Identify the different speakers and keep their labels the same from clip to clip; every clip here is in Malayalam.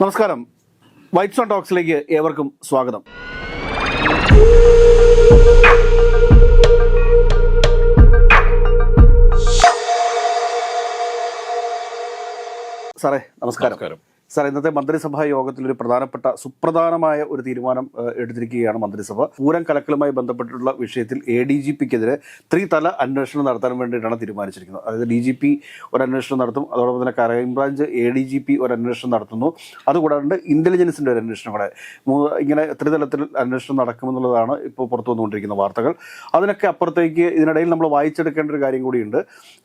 Speaker 1: നമസ്കാരം. വൈറ്റ് സോൺ ടോക്സിലേക്ക് ഏവർക്കും സ്വാഗതം. സാറേ നമസ്കാരം. സാർ ഇന്നത്തെ മന്ത്രിസഭാ യോഗത്തിൽ ഒരു പ്രധാനപ്പെട്ട സുപ്രധാനമായ ഒരു തീരുമാനം എടുത്തിരിക്കുകയാണ് മന്ത്രിസഭ. പൂരം കലക്കലുമായി ബന്ധപ്പെട്ടിട്ടുള്ള വിഷയത്തിൽ എ ഡി ജി പിക്കെതിരെ ത്രിതല അന്വേഷണം നടത്താൻ വേണ്ടിയിട്ടാണ് തീരുമാനിച്ചിരിക്കുന്നത്. അതായത് ഡി ജി പി ഒരു അന്വേഷണം നടത്തും അതോടൊപ്പം തന്നെ crime branch A D G P ഒരു അന്വേഷണം നടത്തുന്നു. അതുകൂടാണ്ട് ഇന്റലിജൻസിന്റെ ഒരു അന്വേഷണം കൂടെ ഇങ്ങനെ ത്രിതലത്തിൽ അന്വേഷണം നടക്കുമെന്നുള്ളതാണ് ഇപ്പോൾ പുറത്തു വന്നുകൊണ്ടിരിക്കുന്ന വാർത്തകൾ. അതിനൊക്കെ അപ്പുറത്തേക്ക് ഇതിനിടയിൽ നമ്മൾ വായിച്ചെടുക്കേണ്ട ഒരു കാര്യം കൂടിയുണ്ട്.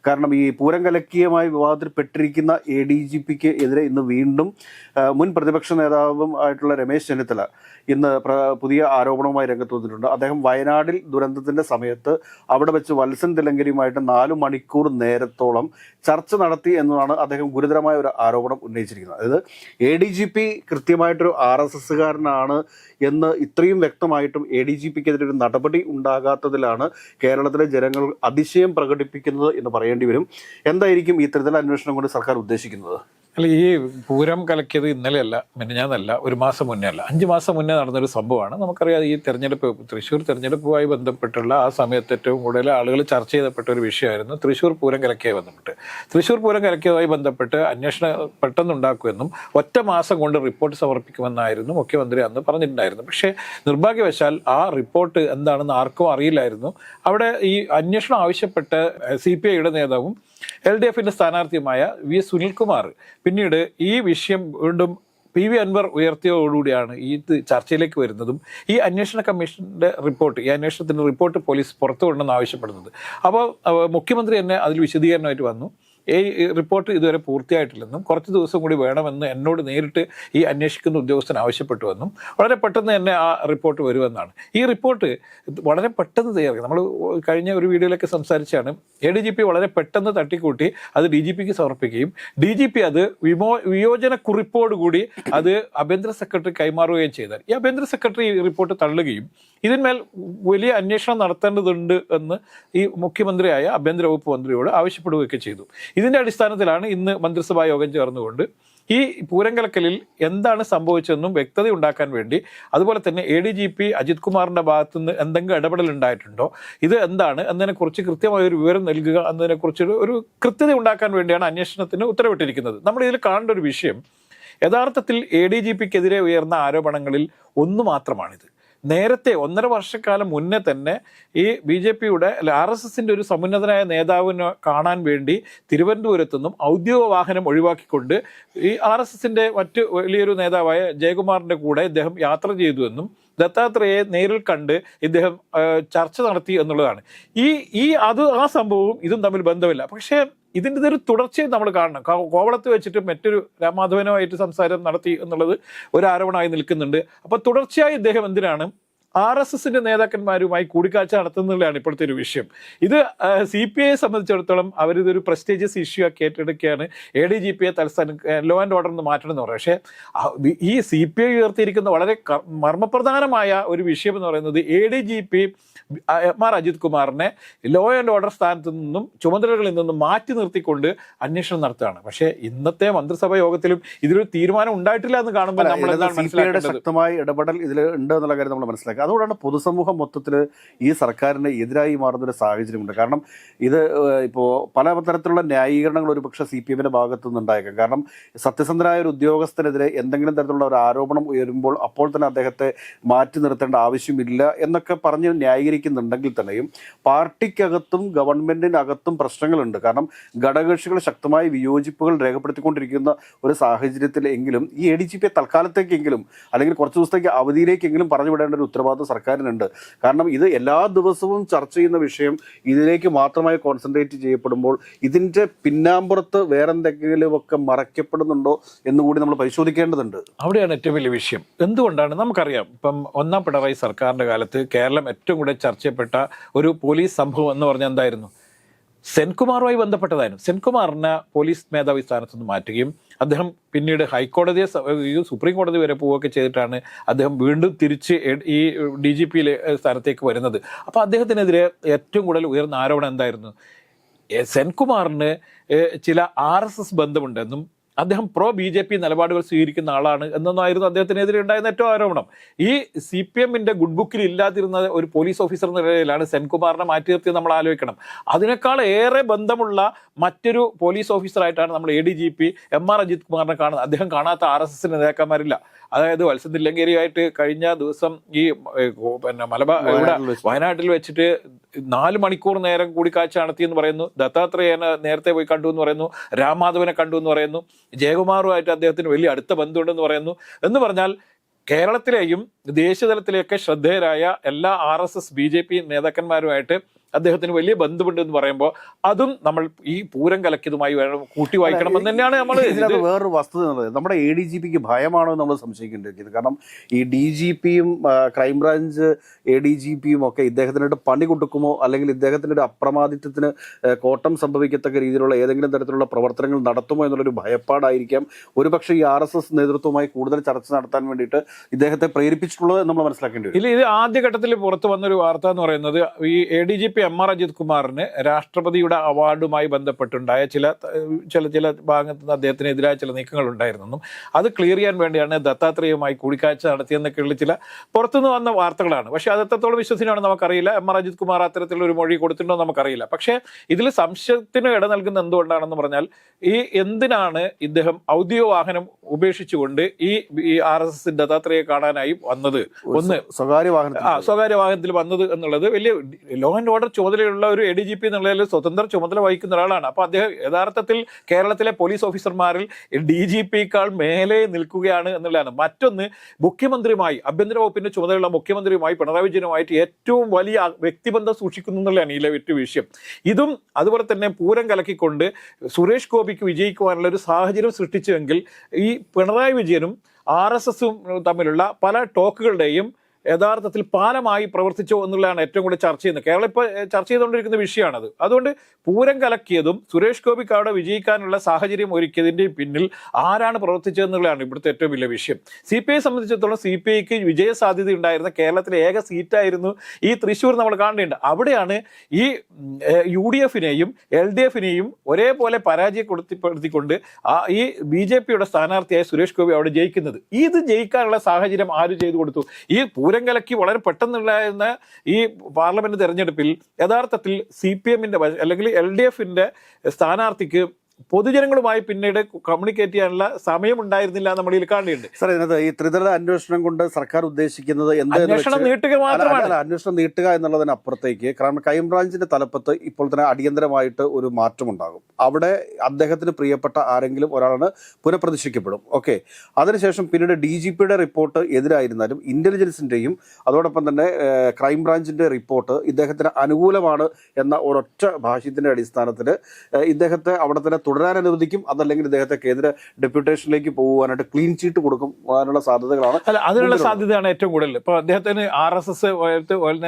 Speaker 1: കാരണം ഈ പൂരം കലക്കിയമായി വിവാദത്തിൽപ്പെട്ടിരിക്കുന്ന എ ഡി ജി പിക്ക് എതിരെ ഇന്ന് വീണ്ടും മുൻ പ്രതിപക്ഷ നേതാവും ആയിട്ടുള്ള രമേശ് ചെന്നിത്തല ഇന്ന് പുതിയ ആരോപണവുമായി രംഗത്ത് വന്നിട്ടുണ്ട്. അദ്ദേഹം വയനാടിൽ ദുരന്തത്തിന്റെ സമയത്ത് അവിടെ വെച്ച് വത്സൻ തിലങ്കരിയുമായിട്ട് നാലു മണിക്കൂർ നേരത്തോളം ചർച്ച നടത്തി എന്നതാണ് അദ്ദേഹം ഗുരുതരമായ ഒരു ആരോപണം ഉന്നയിച്ചിരിക്കുന്നത്. അതായത് എ ഡി ജി പി കൃത്യമായിട്ടൊരു ആർ എസ് എസ്സുകാരനാണ് എന്ന് ഇത്രയും വ്യക്തമായിട്ടും എ ഡി ജി പിക്കെതിരെ ഒരു നടപടി ഉണ്ടാകാത്തതിലാണ് കേരളത്തിലെ ജനങ്ങൾ അതിശയം പ്രകടിപ്പിക്കുന്നത് എന്ന് പറയേണ്ടി വരും. എന്തായിരിക്കും ത്രിതല അന്വേഷണം കൊണ്ട് സർക്കാർ ഉദ്ദേശിക്കുന്നത്?
Speaker 2: അല്ല ഈ പൂരം കലക്കിയത് ഇന്നലെയല്ല മിനിഞ്ഞാന്നല്ല ഒരു മാസം മുന്നേ അല്ല. അഞ്ച് മാസം മുന്നേ നടന്നൊരു സംഭവമാണ്. നമുക്കറിയാം ഈ തെരഞ്ഞെടുപ്പ് തൃശ്ശൂർ തെരഞ്ഞെടുപ്പുമായി ബന്ധപ്പെട്ടുള്ള ആ സമയത്ത് ഏറ്റവും കൂടുതൽ ആളുകൾ ചർച്ച ചെയ്തപ്പെട്ട ഒരു വിഷയമായിരുന്നു തൃശ്ശൂർ പൂരം കലക്കിയതുമായി ബന്ധപ്പെട്ട് തൃശ്ശൂർ പൂരം കലക്കിയതുമായി ബന്ധപ്പെട്ട് അന്വേഷണം പെട്ടെന്നുണ്ടാക്കുമെന്നും ഒറ്റ മാസം കൊണ്ട് റിപ്പോർട്ട് സമർപ്പിക്കുമെന്നായിരുന്നു മുഖ്യമന്ത്രി അന്ന് പറഞ്ഞിട്ടുണ്ടായിരുന്നു പക്ഷേ നിർഭാഗ്യവശാൽ ആ റിപ്പോർട്ട് എന്താണെന്ന് ആർക്കും അറിയില്ലായിരുന്നു. അവിടെ ഈ അന്വേഷണം ആവശ്യപ്പെട്ട് സി പി ഐയുടെ നേതാവും എൽ ഡി എഫിന്റെ സ്ഥാനാർത്ഥിയുമായ വി സുനിൽകുമാർ. പിന്നീട് ഈ വിഷയം വീണ്ടും പി വി അൻവർ ഉയർത്തിയതോടുകൂടിയാണ് ഈ ഇത് ചർച്ചയിലേക്ക് വരുന്നതും ഈ അന്വേഷണ കമ്മീഷന്റെ റിപ്പോർട്ട് ഈ അന്വേഷണത്തിന്റെ റിപ്പോർട്ട് പോലീസ് പുറത്തു കൊണ്ടെന്ന് ആവശ്യപ്പെടുന്നത് അപ്പോൾ മുഖ്യമന്ത്രി തന്നെ അതിൽ വിശദീകരണമായിട്ട് വന്നു. ഈ റിപ്പോർട്ട് ഇതുവരെ പൂർത്തിയായിട്ടില്ലെന്നും കുറച്ച് ദിവസം കൂടി വേണമെന്ന് എന്നോട് നേരിട്ട് ഈ അന്വേഷിക്കുന്ന ഉദ്യോഗസ്ഥൻ ആവശ്യപ്പെട്ടുവെന്നും വളരെ പെട്ടെന്ന് തന്നെ ആ റിപ്പോർട്ട് വരുമെന്നാണ്. ഈ റിപ്പോർട്ട് വളരെ പെട്ടെന്ന് തയ്യാറാക്കി. നമ്മൾ കഴിഞ്ഞ ഒരു വീഡിയോയിലൊക്കെ സംസാരിച്ചാണ് എ ഡി ജി പി വളരെ പെട്ടെന്ന് തട്ടിക്കൂട്ടി അത് ഡി ജി പിക്ക് സമർപ്പിക്കുകയും ഡി ജി പി അത് വിമോ വിയോജന കുറിപ്പോടുകൂടി അത് ആഭ്യന്തര സെക്രട്ടറി കൈമാറുകയും ചെയ്താൽ ഈ ആഭ്യന്തര സെക്രട്ടറി ഈ റിപ്പോർട്ട് തള്ളുകയും ഇതിന്മേൽ വലിയ അന്വേഷണം നടത്തേണ്ടതുണ്ട് എന്ന് ഈ മുഖ്യമന്ത്രിയായ ആഭ്യന്തര വകുപ്പ് മന്ത്രിയോട് ആവശ്യപ്പെടുകയൊക്കെ ചെയ്തു. ഇതിന്റെ അടിസ്ഥാനത്തിലാണ് ഇന്ന് മന്ത്രിസഭാ യോഗം ചേർന്നുകൊണ്ട് ഈ പൂരങ്കലക്കലിൽ എന്താണ് സംഭവിച്ചതെന്നും വ്യക്തത ഉണ്ടാക്കാൻ വേണ്ടി അതുപോലെ തന്നെ A D G P Ajith കുമാറിന്റെ ഭാഗത്തു നിന്ന് എന്തെങ്കിലും ഇടപെടൽ ഉണ്ടായിട്ടുണ്ടോ? ഇത് എന്താണ്? എന്നതിനെക്കുറിച്ച് കൃത്യമായ ഒരു വിവരം നൽകുക എന്നതിനെക്കുറിച്ച് ഒരു കൃത്യത ഉണ്ടാക്കാൻ വേണ്ടിയാണ് അന്വേഷണത്തിന് ഉത്തരവിട്ടിരിക്കുന്നത്. നമ്മൾ ഇതിൽ കാണേണ്ട ഒരു വിഷയം യഥാർത്ഥത്തിൽ എ ഡി ജി പിക്കെതിരെ ഉയർന്ന ആരോപണങ്ങളിൽ ഒന്ന് മാത്രമാണിത്. നേരത്തെ ഒന്നര വർഷക്കാലം മുന്നേ തന്നെ ഈ ബി ജെ പിയുടെ ആർ എസ് എസിന്റെ ഒരു സമുന്നതനായ നേതാവിനെ കാണാൻ വേണ്ടി തിരുവനന്തപുരത്തു നിന്നും ഔദ്യോഗിക വാഹനം ഒഴിവാക്കിക്കൊണ്ട് ഈ ആർ എസ് എസിന്റെ മറ്റ് വലിയൊരു നേതാവായ ജയകുമാറിന്റെ കൂടെ ഇദ്ദേഹം യാത്ര ചെയ്തു എന്നും ദത്താത്രേയെ നേരിൽ കണ്ട് ഇദ്ദേഹം ചർച്ച നടത്തി എന്നുള്ളതാണ്. ഈ ഈ അത് ആ സംഭവവും ഇതും തമ്മിൽ ബന്ധമില്ല. പക്ഷേ ഇതിന്റെ ഇതൊരു തുടർച്ചയും നമ്മൾ കാണണം. കോവളത്ത് വെച്ചിട്ട് മറ്റൊരു രാമാധവനുമായിട്ട് സംസാരം നടത്തി എന്നുള്ളത് ഒരു ആരോപണമായി നിൽക്കുന്നുണ്ട്. അപ്പോൾ തുടർച്ചയായി ഇദ്ദേഹം എന്തിനാണ്? ആർ എസ് എസിന്റെ നേതാക്കന്മാരുമായി കൂടിക്കാഴ്ച നടത്തുന്നതിലാണ് ഇപ്പോഴത്തെ ഒരു വിഷയം. ഇത് സി പി ഐയെ സംബന്ധിച്ചിടത്തോളം അവരിതൊരു പ്രസ്റ്റീജിയസ് ഇഷ്യൂ ആക്കി ഏറ്റെടുക്കുകയാണ് എ ഡി ജി പിയെ തലസ്ഥാനം ലോ ആൻഡ് ഓർഡർ എന്ന് മാറ്റണം എന്ന് പറയും പക്ഷേ ഈ സി പി ഐ ഉയർത്തിയിരിക്കുന്ന വളരെ മർമ്മപ്രധാനമായ ഒരു വിഷയം എന്ന് പറയുന്നത് A D G P M R Ajith കുമാറിനെ ലോ ആൻഡ് ഓർഡർ സ്ഥാനത്ത് നിന്നും ചുമതലകളിൽ നിന്നും മാറ്റി നിർത്തിക്കൊണ്ട് അന്വേഷണം നടത്തുകയാണ്. പക്ഷേ ഇന്നത്തെ മന്ത്രിസഭാ യോഗത്തിലും ഇതിലൊരു തീരുമാനം ഉണ്ടായിട്ടില്ല എന്ന് കാണുമ്പോൾ നമ്മൾ എന്താണ് മനസ്സിലാക്കേണ്ടത്?
Speaker 1: ശക്തമായ ഇടപെടൽ ഇതിൽ ഉണ്ട് എന്നുള്ള കാര്യം നമ്മൾ മനസ്സിലാക്കുക അതുകൊണ്ടാണ് പൊതുസമൂഹം മൊത്തത്തിൽ ഈ സർക്കാരിന് എതിരായി മാറുന്ന ഒരു സാഹചര്യമുണ്ട്. കാരണം ഇത് ഇപ്പോൾ പല തരത്തിലുള്ള ന്യായീകരണങ്ങൾ ഒരു പക്ഷേ സി പി എമ്മിന്റെ ഭാഗത്തു നിന്നുണ്ടായേക്കാം. കാരണം സത്യസന്ധനായ ഒരു ഉദ്യോഗസ്ഥനെതിരെ എന്തെങ്കിലും തരത്തിലുള്ള ഒരു ആരോപണം ഉയരുമ്പോൾ അപ്പോൾ തന്നെ അദ്ദേഹത്തെ മാറ്റി നിർത്തേണ്ട ആവശ്യമില്ല എന്നൊക്കെ പറഞ്ഞ് ന്യായീകരിക്കുന്നുണ്ടെങ്കിൽ തന്നെയും പാർട്ടിക്കകത്തും ഗവൺമെന്റിനകത്തും പ്രശ്നങ്ങളുണ്ട്. കാരണം ഘടകകക്ഷികൾ ശക്തമായി വിയോജിപ്പുകൾ രേഖപ്പെടുത്തിക്കൊണ്ടിരിക്കുന്ന ഒരു സാഹചര്യത്തിൽ എങ്കിലും ഈ എ ഡി ജി പിയെ തൽക്കാലത്തേക്കെങ്കിലും അല്ലെങ്കിൽ കുറച്ച് ദിവസത്തേക്ക് അവധിയിലേക്കെങ്കിലും പറഞ്ഞു വിടേണ്ട ഒരു ഉത്തരവാദിത്വം സർക്കാരിനുണ്ട്. കാരണം ഇത് എല്ലാ ദിവസവും ചർച്ച ചെയ്യുന്ന വിഷയം ഇതിലേക്ക് മാത്രമായി കോൺസെൻട്രേറ്റ് ചെയ്യപ്പെടുമ്പോൾ ഇതിന്റെ പിന്നാമ്പുറത്ത് വേറെന്തെങ്കിലുമൊക്കെ മറയ്ക്കപ്പെടുന്നുണ്ടോ എന്നുകൂടി നമ്മൾ പരിശോധിക്കേണ്ടതുണ്ട്.
Speaker 2: അവിടെയാണ് ഏറ്റവും വലിയ വിഷയം. എന്തുകൊണ്ടാണ്? നമുക്കറിയാം. ഇപ്പം ഒന്നാം പിണറായി സർക്കാരിന്റെ കാലത്ത് കേരളം ഏറ്റവും കൂടുതൽ ചർച്ച ചെയ്യപ്പെട്ട ഒരു പോലീസ് സംഭവം എന്ന് പറഞ്ഞാൽ എന്തായിരുന്നു? സെൻകുമാറുമായി ബന്ധപ്പെട്ടതായിരുന്നു. സെൻകുമാറിനെ പോലീസ് മേധാവി സ്ഥാനത്ത് നിന്ന് മാറ്റുകയും അദ്ദേഹം പിന്നീട് ഹൈക്കോടതിയെ സുപ്രീം കോടതി വരെ പോവുകയൊക്കെ ചെയ്തിട്ടാണ് അദ്ദേഹം വീണ്ടും തിരിച്ച് ഈ ഡി ജി പിയിലെ സ്ഥാനത്തേക്ക് വരുന്നത്. അപ്പോൾ അദ്ദേഹത്തിനെതിരെ ഏറ്റവും കൂടുതൽ ഉയർന്ന ആരോപണം എന്തായിരുന്നു? സെൻകുമാറിന് ചില ആർ എസ് എസ് ബന്ധമുണ്ടെന്നും അദ്ദേഹം പ്രോ ബി ജെ പി നിലപാടുകൾ സ്വീകരിക്കുന്ന ആളാണ് എന്നൊന്നായിരുന്നു അദ്ദേഹത്തിനെതിരെ ഉണ്ടായിരുന്ന ഏറ്റവും ആരോപണം. ഈ സി പി എമ്മിന്റെ ഗുഡ് ബുക്കിൽ ഇല്ലാതിരുന്ന ഒരു പോലീസ് ഓഫീസർ എന്ന നിലയിലാണ് സെൻകുമാറിനെ മാറ്റി നിർത്തിയത് നമ്മൾ ആലോചിക്കണം. അതിനേക്കാൾ ഏറെ ബന്ധമുള്ള മറ്റൊരു പോലീസ് ഓഫീസറായിട്ടാണ് നമ്മൾ A D G P M R Ajith കുമാറിനെ കാണുന്നത്. അദ്ദേഹം കാണാത്ത ആർ എസ് എസിന്റെ നേതാക്കന്മാരില്ല. അതായത് തില്ലങ്കേരിയായിട്ട് കഴിഞ്ഞ ദിവസം ഈ പിന്നെ മലബാർ
Speaker 1: വയനാട്ടിൽ
Speaker 2: വെച്ചിട്ട് നാല് മണിക്കൂർ നേരം കൂടിക്കാഴ്ച നടത്തി എന്ന് പറയുന്നു. ദത്താത്രേയനെ നേരത്തെ പോയി കണ്ടു എന്ന് പറയുന്നു. രാമാധവനെ കണ്ടു എന്ന് പറയുന്നു. ജയകുമാറുമായിട്ട് അദ്ദേഹത്തിന് വലിയ അടുത്ത ബന്ധമുണ്ടെന്ന് പറയുന്നു. എന്ന് പറഞ്ഞാൽ കേരളത്തിലെയും ദേശീയതലത്തിലെയൊക്കെ ശ്രദ്ധേയരായ എല്ലാ R S S B J P നേതാക്കന്മാരുമായിട്ട് അദ്ദേഹത്തിന് വലിയ ബന്ധമുണ്ട് എന്ന് പറയുമ്പോൾ അതും നമ്മൾ ഈ പൂരം കലക്കിയതുമായി വേണം കൂട്ടി വായിക്കണം എന്ന് തന്നെയാണ് നമ്മൾ
Speaker 1: ഇതിനകത്ത് വേറൊരു വസ്തുത എന്നുള്ളത് നമ്മുടെ എ ഡി ജി പിക്ക് ഭയമാണോ എന്ന് നമ്മൾ സംശയിക്കേണ്ടിയിരിക്കുന്നത് കാരണം ഈ ഡി ജി പിയും crime branch A D G പിയും ഒക്കെ ഇദ്ദേഹത്തിനായിട്ട് പണി കൊടുക്കുമോ? അല്ലെങ്കിൽ ഇദ്ദേഹത്തിന്റെ ഒരു അപ്രമാദിത്വത്തിന് കോട്ടം സംഭവിക്കത്തക്ക രീതിയിലുള്ള ഏതെങ്കിലും തരത്തിലുള്ള പ്രവർത്തനങ്ങൾ നടത്തുമോ എന്നുള്ളൊരു ഭയപ്പാടായിരിക്കാം. ഒരുപക്ഷെ ഈ ആർ എസ് എസ് നേതൃത്വവുമായി കൂടുതൽ ചർച്ച നടത്താൻ വേണ്ടിയിട്ട് ഇദ്ദേഹത്തെ പ്രേരിപ്പിച്ചിട്ടുള്ളത് നമ്മൾ മനസ്സിലാക്കേണ്ടി വരും.
Speaker 2: ഇല്ല ഇത് ആദ്യഘട്ടത്തിൽ പുറത്തു വന്നൊരു വാർത്ത എന്ന് പറയുന്നത് ഈ A D G P M R Ajith കുമാറിന് രാഷ്ട്രപതിയുടെ അവാർഡുമായി ബന്ധപ്പെട്ടുണ്ടായ ചില ചില ചില ഭാഗത്ത് നിന്ന് അദ്ദേഹത്തിനെതിരായ ചില നീക്കങ്ങൾ ഉണ്ടായിരുന്നെന്നും അത് ക്ലിയർ ചെയ്യാൻ വേണ്ടിയാണ് ദത്താത്രേയുമായി കൂടിക്കാഴ്ച നടത്തിയെന്നൊക്കെയുള്ള ചില പുറത്തുനിന്ന് വന്ന വാർത്തകളാണ്. പക്ഷെ അത് എത്രത്തോളം വിശ്വസിനാണെന്ന് നമുക്കറിയില്ല. എം ആർ അജിത് കുമാർ അത്തരത്തിലുള്ള ഒരു മൊഴി കൊടുത്തിട്ടുണ്ടോ എന്ന് നമുക്കറിയില്ല. പക്ഷേ ഇതിൽ സംശയത്തിന് ഇട നൽകുന്ന എന്തുകൊണ്ടാണെന്ന് പറഞ്ഞാൽ ഈ എന്തിനാണ് ഇദ്ദേഹം ഔദ്യോഗിക വാഹനം ഉപേക്ഷിച്ചുകൊണ്ട് ഈ ഈ ആർ എസ് എസ് ദത്താത്രേയെ കാണാനായി വന്നത്? ഒന്ന്
Speaker 1: സ്വകാര്യ വാഹനം
Speaker 2: ആ സ്വകാര്യ വാഹനത്തിൽ വന്നത് എന്നുള്ളത് വലിയ ലോ ആൻഡ് ഓർഡർ ചുമതലയുള്ള ഒരു എ ഡി ജി പി എന്നുള്ളതിൽ സ്വതന്ത്ര ചുമതല വഹിക്കുന്ന ഒരാളാണ്. അപ്പോൾ അദ്ദേഹം യഥാർത്ഥത്തിൽ കേരളത്തിലെ പോലീസ് ഓഫീസർമാരിൽ ഡി ജി പിക്കാൾ മേലെ നിൽക്കുകയാണ് എന്നുള്ളതാണ്. മറ്റൊന്ന് മുഖ്യമന്ത്രിയുമായി ആഭ്യന്തര വകുപ്പിന്റെ ചുമതലയുള്ള മുഖ്യമന്ത്രിയുമായി പിണറായി വിജയനുമായിട്ട് ഏറ്റവും വലിയ വ്യക്തിബന്ധം സൂക്ഷിക്കുന്നു എന്നുള്ളതാണ് ഇതിലെ ഏറ്റവും വിഷയം. ഇതും അതുപോലെ തന്നെ പൂരം കലക്കിക്കൊണ്ട് സുരേഷ് ഗോപിക്ക് വിജയിക്കുവാനുള്ള ഒരു സാഹചര്യം സൃഷ്ടിച്ചുവെങ്കിൽ ഈ പിണറായി വിജയനും ആർ എസ് എസും തമ്മിലുള്ള പല ടോക്കുകളുടെയും യഥാർത്ഥത്തിൽ പാലമായി പ്രവർത്തിച്ചോ എന്നുള്ളതാണ് ഏറ്റവും കൂടുതൽ ചർച്ച ചെയ്യുന്നത്. കേരളം ഇപ്പോൾ ചർച്ച ചെയ്തുകൊണ്ടിരിക്കുന്ന വിഷയമാണത്. അതുകൊണ്ട് പൂരം കലക്കിയതും സുരേഷ് ഗോപിക്ക് അവിടെ വിജയിക്കാനുള്ള സാഹചര്യം ഒരുക്കിയതിന്റെ പിന്നിൽ ആരാണ് പ്രവർത്തിച്ചതെന്നുള്ളതാണ് ഇവിടുത്തെ ഏറ്റവും വലിയ വിഷയം. സി പി ഐ സംബന്ധിച്ചിടത്തോളം സി പി ഐക്ക് വിജയ സാധ്യത ഉണ്ടായിരുന്ന കേരളത്തിലെ ഏക സീറ്റായിരുന്നു ഈ തൃശ്ശൂർ നമ്മൾ കാണേണ്ടത് അവിടെയാണ് ഈ യു ഡി എഫിനെയും എൽ ഡി എഫിനെയും ഒരേപോലെ പരാജയപ്പെടുത്തിപ്പെടുത്തിക്കൊണ്ട് ആ ഈ ബി ജെ പിയുടെ സ്ഥാനാർത്ഥിയായ സുരേഷ് ഗോപി അവിടെ ജയിക്കുന്നത്. ഇത് ജയിക്കാനുള്ള സാഹചര്യം ആര് ചെയ്തു കൊടുത്തു? ഈ കലക്കി വളരെ പെട്ടെന്നുണ്ടായിരുന്ന ഈ പാർലമെന്റ് തെരഞ്ഞെടുപ്പിൽ യഥാർത്ഥത്തിൽ സി പി എമ്മിന്റെ അല്ലെങ്കിൽ എൽ ഡി എഫിന്റെ സ്ഥാനാർത്ഥിക്ക് പൊതുജനങ്ങളുമായി പിന്നീട് കമ്മ്യൂണിക്കേറ്റ് ചെയ്യാനുള്ള സമയം ഉണ്ടായിരുന്നില്ല നമ്മൾ ഇതിൽ കാണുന്നുണ്ട്
Speaker 1: സാർ ഇതിനകത്ത് ഈ ത്രിതല അന്വേഷണം കൊണ്ട് സർക്കാർ ഉദ്ദേശിക്കുന്നത്
Speaker 2: അന്വേഷണം നീട്ടുക മാത്രമാണ്.
Speaker 1: അന്വേഷണം നീട്ടുക എന്നുള്ളതിനപ്പുറത്തേക്ക് കാരണം ക്രൈംബ്രാഞ്ചിന്റെ തലപ്പത്ത് ഇപ്പോൾ തന്നെ അടിയന്തരമായിട്ട് ഒരു മാറ്റമുണ്ടാകും. അവിടെ അദ്ദേഹത്തിന് പ്രിയപ്പെട്ട ആരെങ്കിലും ഒരാളാണ് പുനഃപ്രതിഷ്ഠിക്കപ്പെടും ഓക്കെ. അതിനുശേഷം പിന്നീട് ഡി ജി പിയുടെ റിപ്പോർട്ട് എതിരായിരുന്നാലും ഇന്റലിജൻസിന്റെയും അതോടൊപ്പം തന്നെ ക്രൈംബ്രാഞ്ചിന്റെ റിപ്പോർട്ട് ഇദ്ദേഹത്തിന് അനുകൂലമാണ് എന്ന ഒരൊറ്റ ഭാഷ്യത്തിന്റെ അടിസ്ഥാനത്തിൽ ഇദ്ദേഹത്തെ അവിടെ തന്നെ തുടരാൻ അനുവദിക്കും. അതല്ലെങ്കിൽ ഇദ്ദേഹത്തെ കേന്ദ്ര ഡെപ്യൂട്ടേഷനിലേക്ക് പോകുവാനായിട്ട് ക്ലീൻ ചീറ്റ് കൊടുക്കും പോകാനുള്ള സാധ്യതകളാണ്
Speaker 2: അല്ല അതിനുള്ള സാധ്യതയാണ് ഏറ്റവും കൂടുതൽ. ഇപ്പൊ അദ്ദേഹത്തിന് R S S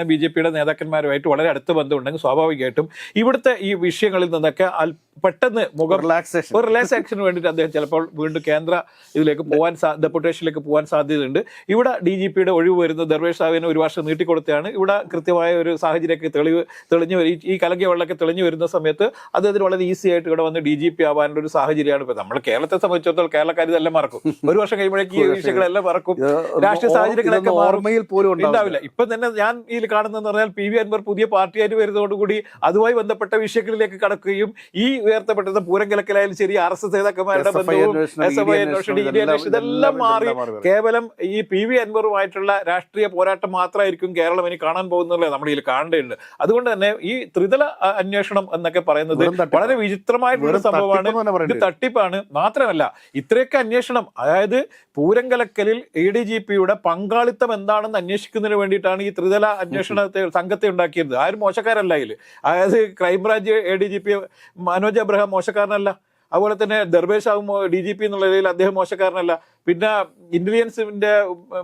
Speaker 2: B J പിയുടെ നേതാക്കന്മാരുമായിട്ട് വളരെ അടുത്ത ബന്ധമുണ്ടെങ്കിൽ സ്വാഭാവികമായിട്ടും ഇവിടുത്തെ ഈ വിഷയങ്ങളിൽ നിന്നൊക്കെ അൽ- പെട്ടെന്ന് മുഖം
Speaker 1: റിലാക്സേഷൻ
Speaker 2: ഒരു റിലാക്സേഷന് വേണ്ടിയിട്ട് അദ്ദേഹം ചിലപ്പോൾ വീണ്ടും കേന്ദ്ര ഇതിലേക്ക് പോകാൻ ഡെപ്യൂട്ടേഷനിലേക്ക് പോകാൻ സാധ്യതയുണ്ട്. ഇവിടെ ഡി ജി പിയുടെ ഒഴിവ് വരുന്ന. ദർവേഷ് സാഹിബിനെ ഒരു വർഷം നീട്ടിക്കൊടുത്തതാണ്. ഇവിടെ കൃത്യമായ ഒരു സാഹചര്യമൊക്കെ തെളിവ് തെളിഞ്ഞു വരും. ഈ- കലകിയ വെള്ളമൊക്കെ തെളിഞ്ഞു വരുന്ന സമയത്ത് അദ്ദേഹത്തിന് വളരെ ഈസി ആയിട്ട് ഇവിടെ വന്ന് ഡി ജി പി ആവാനുള്ള ഒരു സാഹചര്യമാണ് ഇപ്പൊ. നമ്മൾ കേരളത്തെ സംബന്ധിച്ചിടത്തോളം കേരളക്കാർ ഇതെല്ലാം മറക്കും. ഒരു വർഷം കഴിയുമ്പോഴേക്ക് ഈ വിഷയങ്ങളെല്ലാം മറക്കും. രാഷ്ട്രീയ സാഹചര്യങ്ങളൊക്കെ.
Speaker 1: ഓർമ്മയിൽ പോലും ഉണ്ടാവില്ല.
Speaker 2: ഇപ്പൊ തന്നെ ഞാൻ ഇതിൽ കാണുന്നതെന്ന് പറഞ്ഞാൽ പി വി അൻവർ പുതിയ പാർട്ടിയായിട്ട് വരുന്നതോടുകൂടി അതുമായി ബന്ധപ്പെട്ട വിഷയങ്ങളിലേക്ക് കടക്കുകയും ഈ ഉയർത്തപ്പെട്ട പൂരം കലക്കലായാലും ശരി ആർ എസ് എസ് നേതാക്കന്മാരുടെ ബന്ധവും
Speaker 1: അന്വേഷണം,
Speaker 2: എസ് എഫ് ഐ അന്വേഷണം
Speaker 1: അന്വേഷണം
Speaker 2: ഇ ഡി അന്വേഷണം ഇതെല്ലാം മാറി. കേവലം ഈ പി വി അൻവറുമായിട്ടുള്ള രാഷ്ട്രീയ പോരാട്ടം മാത്രമായിരിക്കും കേരളം ഇനി കാണാൻ പോകുന്നില്ല നമ്മുടെ ഇതിൽ കാണേണ്ടതുണ്ട്. അതുകൊണ്ട് തന്നെ ഈ ത്രിതല അന്വേഷണം എന്നൊക്കെ പറയുന്നത് വളരെ വിചിത്രമായിട്ടുള്ള സംഭവമാണ്. ഇത്. തട്ടിപ്പാണ്. മാത്രമല്ല ഇത്രയൊക്കെ അന്വേഷണം അതായത് പൂരം കലക്കലിൽ എ ഡി ജി പിയുടെ പങ്കാളിത്തം എന്താണെന്ന് അന്വേഷിക്കുന്നതിന് വേണ്ടിയിട്ടാണ് ഈ ത്രിതല അന്വേഷണത്തെ സംഘത്തെ ഉണ്ടാക്കിയത്. ആരും മോശക്കാരല്ല ഇതിൽ അതായത് crime branch A D G P Manoj Abraham മോശക്കാരനല്ല. അതുപോലെ തന്നെ ദർബേഷ് ആവും ഡി ജി പി എന്നുള്ള നിലയിൽ അദ്ദേഹം മോശക്കാരനല്ല. പിന്നെ ഇന്റലിജൻസിന്റെ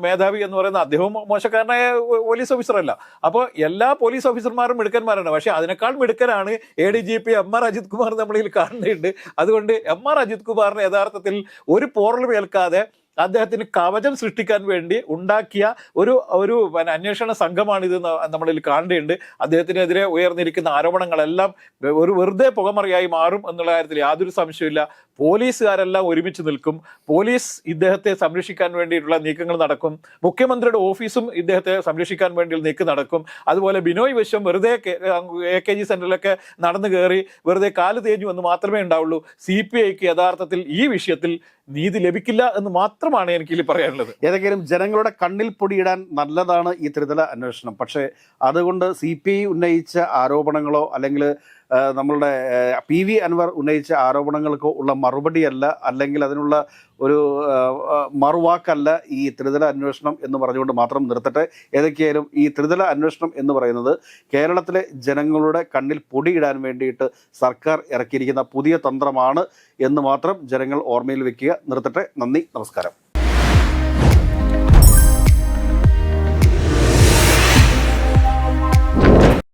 Speaker 2: മേധാവി എന്ന് പറയുന്ന അദ്ദേഹവും മോശക്കാരനായ പോലീസ് ഓഫീസറല്ല അപ്പോൾ എല്ലാ പോലീസ് ഓഫീസർമാരും മിടുക്കന്മാരാണ്. പക്ഷേ അതിനേക്കാൾ മിടുക്കനാണ് A D G P M R Ajith Kumar നമ്മളിൽ കാണുന്നുണ്ട്. അതുകൊണ്ട് എം ആർ അജിത് കുമാറിന് യഥാർത്ഥത്തിൽ ഒരു പോറലും ഏൽക്കാതെ അദ്ദേഹത്തിന് കവചം സൃഷ്ടിക്കാൻ വേണ്ടി ഉണ്ടാക്കിയ ഒരു ഒരു അന്വേഷണ സംഘമാണിത് നമ്മളിൽ കാണേണ്ടതുണ്ട്. അദ്ദേഹത്തിനെതിരെ ഉയർന്നിരിക്കുന്ന ആരോപണങ്ങളെല്ലാം ഒരു വെറുതെ പുകമറിയായി മാറും എന്നുള്ള കാര്യത്തിൽ യാതൊരു സംശയമില്ല പോലീസുകാരെല്ലാം ഒരുമിച്ച് നിൽക്കും. പോലീസ് ഇദ്ദേഹത്തെ സംരക്ഷിക്കാൻ വേണ്ടിയിട്ടുള്ള നീക്കങ്ങൾ നടക്കും. മുഖ്യമന്ത്രിയുടെ ഓഫീസും ഇദ്ദേഹത്തെ സംരക്ഷിക്കാൻ വേണ്ടി നീക്കം നടക്കും. അതുപോലെ ബിനോയ് വിശ്വം വെറുതെ എ കെ ജി സെന്ററിലൊക്കെ നടന്നു കയറി വെറുതെ കാൽ തേഞ്ഞു എന്ന് മാത്രമേ ഉണ്ടാവുള്ളൂ. സി പി ഐക്ക് യഥാർത്ഥത്തിൽ ഈ വിഷയത്തിൽ നീതി ലഭിക്കില്ല എന്ന് മാത്രമാണ് എനിക്ക് ഇതിൽ പറയാനുള്ളത്.
Speaker 1: ഏതെങ്കിലും ജനങ്ങളുടെ കണ്ണിൽ പൊടിയിടാൻ നല്ലതാണ് ഈ ത്രിതല അന്വേഷണം. പക്ഷേ അതുകൊണ്ട് സി ഉന്നയിച്ച ആരോപണങ്ങളോ അല്ലെങ്കിൽ നമ്മളുടെ പി വി അൻവർ ഉന്നയിച്ച ആരോപണങ്ങൾക്ക് ഉള്ള മറുപടിയല്ല അല്ലെങ്കിൽ അതിനുള്ള ഒരു മറുവാക്കല്ല ഈ ത്രിതല അന്വേഷണം എന്ന് പറഞ്ഞുകൊണ്ട് മാത്രം നിർത്തട്ടെ. ഏതൊക്കെയായാലും ഈ ത്രിതല അന്വേഷണം എന്ന് പറയുന്നത് കേരളത്തിലെ ജനങ്ങളുടെ കണ്ണിൽ പൊടിയിടാൻ വേണ്ടിയിട്ട് സർക്കാർ ഇറക്കിയിരിക്കുന്ന പുതിയ തന്ത്രമാണ് എന്ന് മാത്രം ജനങ്ങൾ ഓർമ്മയിൽ വെക്കുക. നിർത്തട്ടെ. നന്ദി. നമസ്കാരം.